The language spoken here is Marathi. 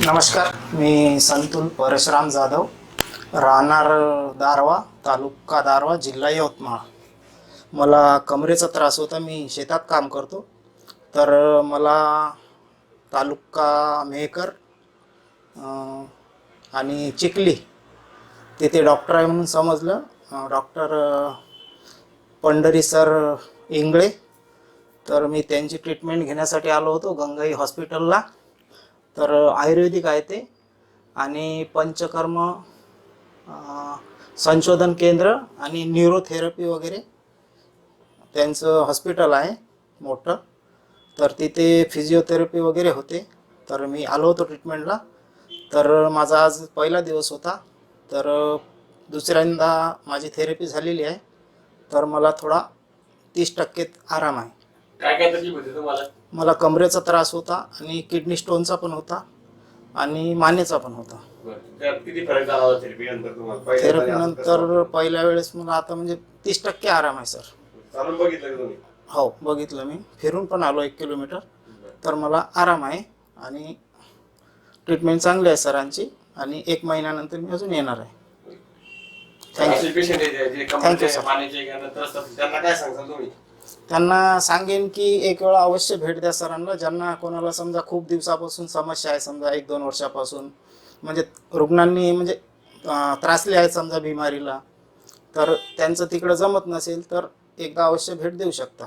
नमस्कार मी संतुल परशुराम जाधव राहणार दारवा तालुका दारवा जिल्हा यवतमाळ. मला कमरेचा त्रास होता मी शेतात काम करतो. तर मला तालुका मेहकर आणि चिखली तिथे डॉक्टर आहे म्हणून समजलं. Doctor Pandhari sir Ingle. तर मी त्यांची ट्रीटमेंट घेण्यासाठी आलो होतो गंगाई हॉस्पिटलला. तर आयुर्वेदिक आहे ते. आणि पंचकर्म संशोधन केंद्र आणि न्यूरोथेरपी वगैरे त्यांचं हॉस्पिटल आहे मोठं. तर तिथे फिजिओथेरपी वगैरे होते. तर मी आलो होतो ट्रीटमेंटला. तर माझा आज पहिला दिवस होता. तर दुसऱ्यांदा माझी थेरपी झालेली आहे. तर मला थोडा तीस टक्के आराम आहे. काय काय तकलीफ होती तुम्हाला? मला कमरेचा त्रास होता आणि किडनी स्टोनचा पण होता आणि मानेचा पण होता. बरं. त्यात किती फरक झाला होता थेरपी नंतर तुम्हाला? पहिल्या वेळेस पहिल्या मला आता म्हणजे तीस टक्के आराम आहे सर. कसं? चालून बघितलं का तुम्ही? हो बघितलं मी. फिरून पण आलो एक किलोमीटर. तर मला आराम आहे आणि ट्रीटमेंट चांगली आहे सरांची आणि एक महिन्यानंतर मी अजून येणार आहे. थँक्यू असे पेशंट आहेत जे Thank you, कमरेचे sir. पाण्याचे किंवा त्रस्त असतात, त्यांना काय सांगताल तुम्ही? त्यांना सांगेन की एक वेळा अवश्य भेट द्या सरांना. ज्यांना कोणाला समजा खूप दिवसापासून समस्या आहे समजा एक दोन वर्षापासून म्हणजे रुग्णांनी म्हणजे त्रासले आहेत समजा बिमारीला तर त्यांचं तिकडं जमत नसेल तर एकदा अवश्य भेट देऊ शकता.